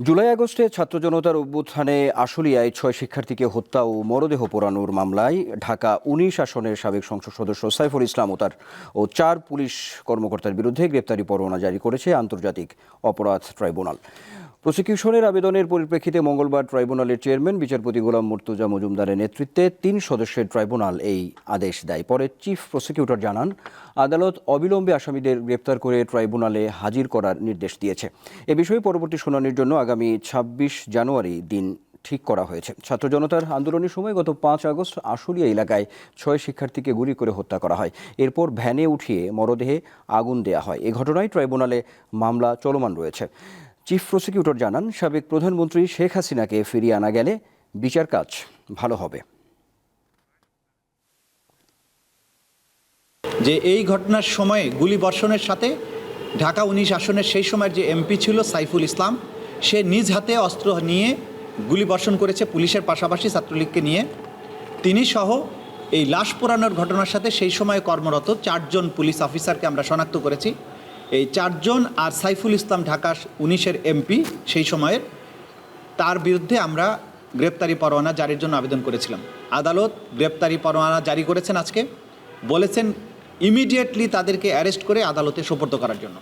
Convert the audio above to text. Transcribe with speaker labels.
Speaker 1: জুলাই আগস্টে ছাত্র জনতার অভ্যুত্থানে আশুলিয়ায় ছয় শিক্ষার্থীকে হত্যা ও মরদেহ পোড়ানোর মামলায় ঢাকা উনিশ আসনের সাবেক সংসদ সদস্য সাইফুল ইসলাম ও তার ও চার পুলিশ কর্মকর্তার বিরুদ্ধে গ্রেপ্তারি পরোয়ানা জারি করেছে আন্তর্জাতিক অপরাধ ট্রাইব্যুনাল। প্রসিকিউশনের আবেদনের পরিপ্রেক্ষিতে মঙ্গলবার ট্রাইব্যুনালের চেয়ারম্যান, বিচারপতি গোলাম মুর্তুজা মজুমদারের নেতৃত্বে তিন সদস্যের ট্রাইব্যুনাল এই আদেশ দেয়। পরে চিফ প্রসিকিউটর জানান, আদালত অবিলম্বে আসামিদের গ্রেপ্তার করে ট্রাইব্যুনালে হাজির করার নির্দেশ দিয়েছে। এ বিষয়ে পরবর্তী শুনানির জন্য আগামী ছাব্বিশ জানুয়ারি দিন ঠিক করা হয়েছে। ছাত্র জনতার আন্দোলনের সময় গত পাঁচ আগস্ট আশুলিয়া এলাকায় ছয় শিক্ষার্থীকে গুলি করে হত্যা করা হয়। এরপর ভ্যানে উঠিয়ে মরদেহে আগুন দেয়া হয়। এ ঘটনায় ট্রাইব্যুনালে মামলা চলমান রয়েছে। চিফ প্রসিকিউটর জানান, সাবেক প্রধানমন্ত্রী শেখ হাসিনাকে ফিরিয়ে আনা গেলে বিচার কাজ ভালো হবে।
Speaker 2: যে এই ঘটনার সময়ে গুলি বর্ষণের সাথে ঢাকা উনিশ আসনের সেই সময়ের যে এমপি ছিল সাইফুল ইসলাম, সে নিজ হাতে অস্ত্র নিয়ে গুলি বর্ষণ করেছে পুলিশের পাশাপাশি ছাত্রলীগকে নিয়ে। তিনি সহ এই লাশ পোড়ানোর ঘটনার সাথে সেই সময়ে কর্মরত চারজন পুলিশ অফিসারকে আমরা শনাক্ত করেছি। এই চারজন আর সাইফুল ইসলাম ঢাকা উনিশের এমপি সেই সময়ের। তার বিরুদ্ধে আমরা গ্রেপ্তারি পরোয়ানা জারির জন্য আবেদন করেছিলাম। আদালত গ্রেপ্তারি পরোয়ানা জারি করেছেন আজকে। বলেছেন ইমিডিয়েটলি তাদেরকে অ্যারেস্ট করে আদালতে সোপর্দ করার জন্য।